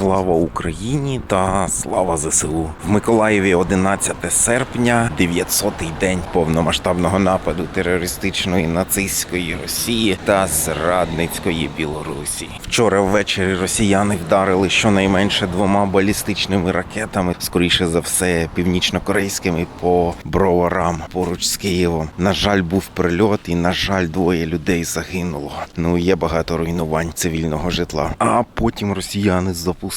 Слава Україні та слава ЗСУ в Миколаєві 11 серпня, 900-й день повномасштабного нападу терористичної нацистської Росії та зрадницької Білорусі. Вчора ввечері росіяни вдарили щонайменше двома балістичними ракетами, скоріше за все, північнокорейськими по броварам поруч з Києвом. На жаль, був прильот, і на жаль, двоє людей загинуло. Ну є багато руйнувань цивільного житла. А потім росіяни запустили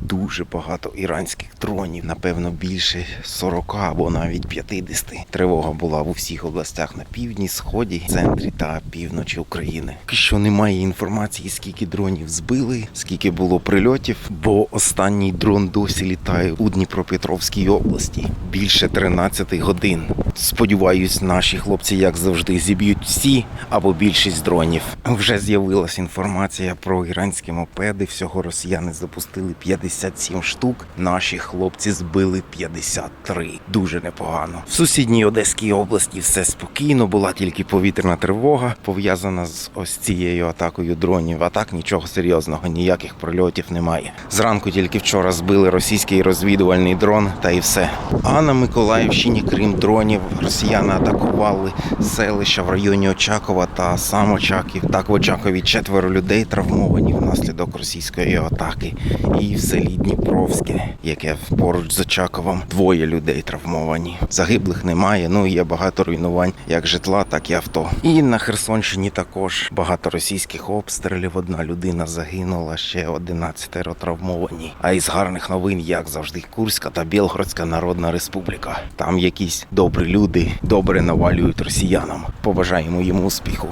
дуже багато іранських дронів, напевно, більше 40 або навіть 50. Тривога була в усіх областях на півдні, сході, центрі та півночі України. Що немає інформації, скільки дронів збили, скільки було прильотів, бо останній дрон досі літає у Дніпропетровській області більше 13 годин. Сподіваюсь, наші хлопці, як завжди, зіб'ють всі або більшість дронів. Вже з'явилася інформація про іранські мопеди. Всього росіяни запустили 57 штук. Наші хлопці збили 53. Дуже непогано. В сусідній Одеській області все спокійно. Була тільки повітряна тривога, пов'язана з ось цією атакою дронів. А так нічого серйозного, ніяких прильотів немає. Зранку тільки вчора збили російський розвідувальний дрон, та і все. А на Миколаївщині, крім дронів, росіяни атакували селища в районі Очакова та сам Очаків. Так в Очакові четверо людей травмовані внаслідок російської атаки. І в селі Дніпровське, яке поруч з Очаковом, двоє людей травмовані. Загиблих немає. Ну є багато руйнувань, як житла, так і авто. І на Херсонщині також багато російських обстрілів. Одна людина загинула, ще 11 травмовані. А із гарних новин, як завжди, Курська та Білгородська Народна Республіка. Там якісь добрі люди добре навалюють росіянам. Побажаємо їм успіху.